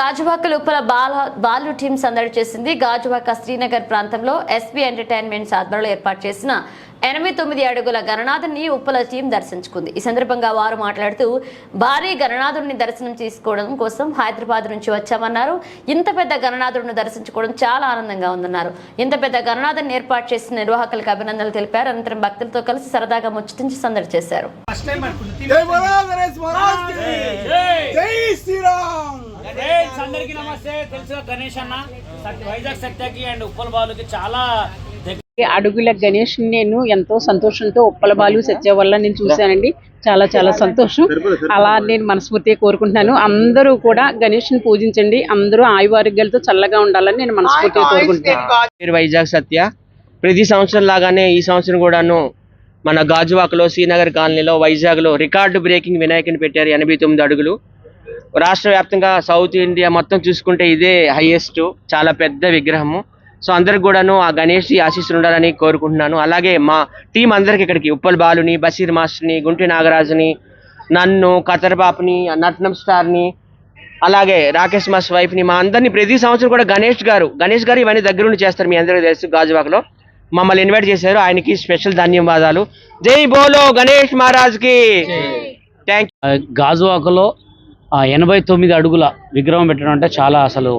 గాజువాక లోపల బాల బాలు టీం సందడి చేసింది. గాజువాక శ్రీనగర్ ప్రాంతంలో ఎస్బీ ఎంటర్టైన్మెంట్స్ ఆధ్వర్యంలో ఏర్పాటు చేసిన ఎనభై తొమ్మిది అడుగుల గణనాథుని ఉప్పల టీం దర్శించుకుంది. ఈ సందర్భంగా వారు మాట్లాడుతూ భారీ గణనాథుడిని దర్శనం చేసుకోవడం కోసం హైదరాబాద్ నుంచి వచ్చామన్నారు. ఇంత పెద్ద గణనాథుడిని దర్శించుకోవడం చాలా ఆనందంగా ఉందన్నారు. ఇంత పెద్ద గణనాథుని ఏర్పాటు చేసిన నిర్వాహకులకు అభినందనలు తెలిపారు. అనంతరం భక్తులతో కలిసి సరదాగా ముచ్చటించి సందడి చేశారు ఫస్ట్ టైం అనుకుంటుంది జై బోలో గణేష్ మహారాజ్కి జై శ్రీరామ్ అందరికి నమస్తే. తెలుసు గణేష్ అన్న. సత్య- వైజాగ్ సత్యకి అండ్ ఉప్పల్ బాలుకి చాలా అడుగుల గణేష్ నేను ఎంతో సంతోషంతో ఉప్పల బాలు సత్య వల్ల నేను చూశానండి. చాలా చాలా సంతోషం. అలా నేను మనస్ఫూర్తిగా కోరుకుంటున్నాను. అందరూ కూడా గణేష్ని పూజించండి. అందరూ ఆయువారోగ్యాలతో చల్లగా ఉండాలని నేను మనస్ఫూర్తిగా కోరుకుంటున్నాను. వైజాగ్ సత్య. ప్రతి సంవత్సరం లాగానే ఈ సంవత్సరం కూడాను మన గాజువాకలో శ్రీనగర్ కాలనీలో వైజాగ్లో రికార్డు బ్రేకింగ్ వినాయకుని పెట్టారు ఎనభై తొమ్మిది అడుగులు. రాష్ట్ర వ్యాప్తంగా సౌత్ ఇండియా మొత్తం చూసుకుంటే ఇదే హైయెస్ట్ చాలా పెద్ద విగ్రహము. సో అందరికి కూడాను ఆ గణేష్ ఆశీస్సులు ఉండాలని కోరుకుంటున్నాను. అలాగే మా టీం అందరికి ఇక్కడికి ఉప్పల్ బాలుని బషీర్ మాస్టర్ని గుంటి నాగరాజుని నన్ను కతర్బాపుని నట్నం స్టార్ని అలాగే రాకేష్ మాస్ వైఫ్ని మా అందరినీ ప్రతి సంవత్సరం కూడా గణేష్ గారు గణేష్ గారు ఇవన్నీ దగ్గరుండి చేస్తారు మీ అందరికీ తెలుసు గాజువాకలో. మమ్మల్ని ఇన్వైట్ చేశారు. ఆయనకి స్పెషల్ ధన్యవాదాలు. జై బోలో గణేష్ మహారాజ్కి థ్యాంక్ ఆ, గాజువాకలో ఎనభై తొమ్మిది అడుగుల విగ్రహం పెట్టడం అంటే చాలా అసలు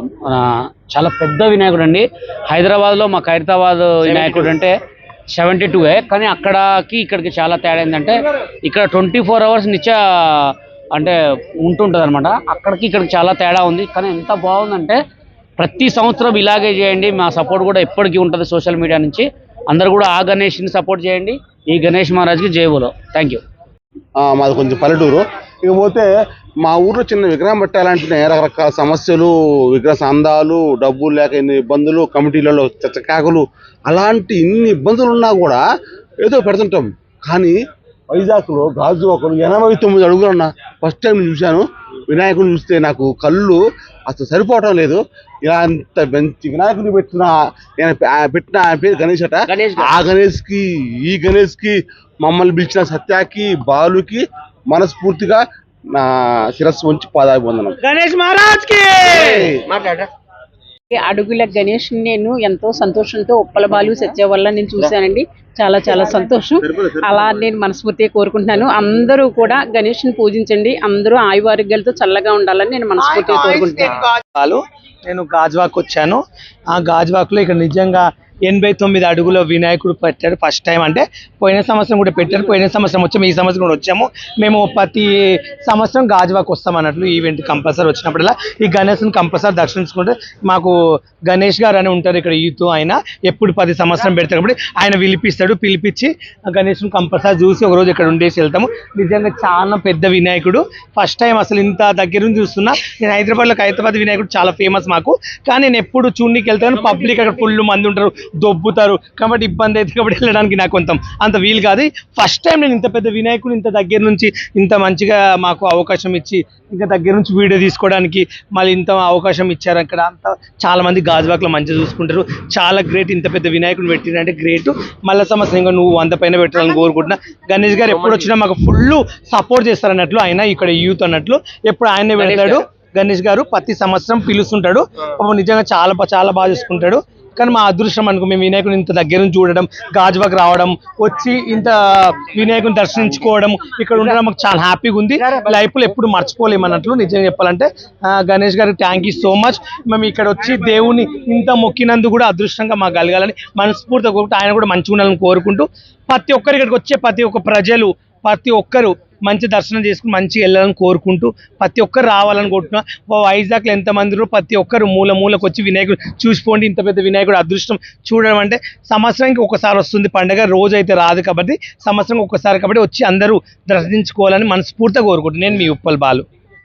చాలా పెద్ద వినాయకుడు అండి హైదరాబాద్లో మా ఖైరతాబాద్ వినాయకుడు అంటే సెవెంటీ టూఏ కానీ అక్కడకి ఇక్కడికి చాలా తేడా ఏంటంటే ఇక్కడ ట్వంటీ ఫోర్ అవర్స్ నిత్య అంటే ఉంటుంటుంది అనమాట అక్కడికి ఇక్కడికి చాలా తేడా ఉంది. కానీ ఎంత బాగుందంటే ప్రతి సంవత్సరం ఇలాగే చేయండి. మా సపోర్ట్ కూడా ఎప్పటికీ ఉంటుంది సోషల్ మీడియా నుంచి. అందరు కూడా ఆ గణేష్ని సపోర్ట్ చేయండి. ఈ గణేష్ మహారాజ్కి జయబోలో థ్యాంక్ యూ. మాది కొంచెం పల్లెటూరు. ఇకపోతే మా ఊర్లో చిన్న విగ్రహం పెట్టాలంటే రకరకాల సమస్యలు విగ్రహ సందాలు డబ్బులు లేక ఇన్ని ఇబ్బందులు కమిటీలలో చచ్చకాకులు అలాంటి ఇన్ని ఇబ్బందులు ఉన్నా కూడా ఏదో పెడుతుంటాం. కానీ వైజాగ్లో గాజు ఒకరు ఎనభై తొమ్మిది అడుగులు అన్న ఫస్ట్ టైం నేను చూశాను. వినాయకుడిని చూస్తే నాకు కళ్ళు అసలు సరిపోవటం లేదు. ఇలా అంత మంచి వినాయకుడిని పెట్టిన నేను పెట్టిన ఆయన పేరు గణేష్ అట. ఆ గణేష్కి ఈ గణేష్కి మమ్మల్ని పిలిచిన సత్యాకి బాలుకి మనస్ఫూర్తిగా నా శిరస్సు ఉంచి పాదాభివందనం గణేష్ మహారాజ్కి అడుగుల గణేష్ నేను ఎంతో సంతోషంతో ఉప్పల బాలు సత్య వల్ల నేను చూశానండి. చాలా చాలా సంతోషం. అలా నేను మనస్ఫూర్తిగా కోరుకుంటున్నాను. అందరూ కూడా గణేష్ని పూజించండి. అందరూ ఆయువారోగ్యాలతో చల్లగా ఉండాలని నేను మనస్ఫూర్తిగా కోరుకుంటున్నాను. నేను గాజువాక్ వచ్చాను. ఆ గాజువాక్లో ఇక్కడ నిజంగా ఎనభై తొమ్మిది అడుగుల వినాయకుడు పెట్టాడు ఫస్ట్ టైం. అంటే పోయిన సంవత్సరం కూడా పెట్టారు పోయిన సంవత్సరం వచ్చాము. ఈ సంవత్సరం కూడా వచ్చాము. మేము ప్రతి సంవత్సరం గాజువాక్ వస్తాం అన్నట్లు ఈవెంట్ కంపల్సరీ వచ్చినప్పుడల్లా. ఈ గణేష్ని కంపల్సరీ దర్శించుకుంటే మాకు గణేష్ గారు అని ఉంటారు ఇక్కడ యూత్ ఆయన. ఎప్పుడు పది సంవత్సరం పెడతారు కాబట్టి ఆయన పిలిపిస్తాడు పిలిపించి ఆ గణేష్ని కంపల్సరీ చూసి ఒక రోజు ఇక్కడ ఉండేసి వెళ్తాము. నిజంగా చాలా పెద్ద వినాయకుడు. ఫస్ట్ టైం అసలు ఇంత దగ్గర నుంచి చూస్తున్నా. నేను హైదరాబాద్లో హైదరాబాద్ వినాయకుడు చాలా ఫేమస్ మాకు. కానీ నేను ఎప్పుడు చూడడానికి వెళ్తాను పబ్లిక్ అక్కడ ఫుల్ మంది ఉంటారు దొబ్బుతారు. కాబట్టి ఇబ్బంది అయితే కాబట్టి వెళ్ళడానికి నాకు కొంత అంత వీలు కాదు. ఫస్ట్ టైం నేను ఇంత పెద్ద వినాయకుడు ఇంత దగ్గర నుంచి ఇంత మంచిగా మాకు అవకాశం ఇచ్చి ఇంకా దగ్గర నుంచి వీడియో తీసుకోవడానికి మళ్ళీ ఇంత అవకాశం ఇచ్చారు అక్కడ. అంతా చాలా మంది గాజువాక్లో మంచిగా చూసుకుంటారు. చాలా గ్రేట్ ఇంత పెద్ద వినాయకుడు పెట్టినంటే గ్రేట్ మళ్ళీ సంవత్సరం ఇంకా నువ్వు వంద పైన పెట్టాలని కోరుకుంటున్నా. గణేష్ గారు ఎప్పుడు వచ్చినా మాకు ఫుల్ సపోర్ట్ చేస్తారు అన్నట్లు ఆయన ఇక్కడ యూత్ అన్నట్లు ఎప్పుడు ఆయనే పెడతాడు. గణేష్ గారు ప్రతి సంవత్సరం పిలుస్తుంటాడు. నిజంగా చాలా చాలా బాగా చూసుకుంటాడు. కానీ మా అదృష్టం అనుకో మేము వినాయకుని ఇంత దగ్గర నుంచి చూడడం గాజువాక్ రావడం వచ్చి ఇంత వినాయకుని దర్శించుకోవడం ఇక్కడ ఉండడం మాకు చాలా హ్యాపీగా ఉంది. లైఫ్లో ఎప్పుడు మర్చిపోలేము అన్నట్లు నిజంగా చెప్పాలంటే. గణేష్ గారికి థ్యాంక్ యూ సో మచ్ మేము ఇక్కడ వచ్చి దేవుని ఇంత మొక్కినందుకు కూడా అదృష్టంగా మాకు కలగాలని మనస్ఫూర్తిగా ఆయన కూడా మంచిగా ఉండాలని కోరుకుంటూ ప్రతి ఒక్కరు ఇక్కడికి వచ్చే ప్రతి ఒక్క ప్రజలు ప్రతి ఒక్కరు మంచి దర్శనం చేసుకుని మంచిగా వెళ్ళాలని కోరుకుంటూ ప్రతి ఒక్కరు రావాలని ఓ వైజాగ్లో ఎంతమంది ప్రతి ఒక్కరు మూల మూలకు వచ్చి వినాయకుడు చూసిపోండి. ఇంత పెద్ద వినాయకుడు అదృష్టం చూడడం అంటే సంవత్సరానికి ఒకసారి వస్తుంది పండగ. రోజు అయితే రాదు కాబట్టి సంవత్సరం ఒక్కసారి కాబట్టి వచ్చి అందరూ దర్శించుకోవాలని మనస్ఫూర్తిగా కోరుకుంటున్నాను నేను మీ ఉప్పల్ బాలు.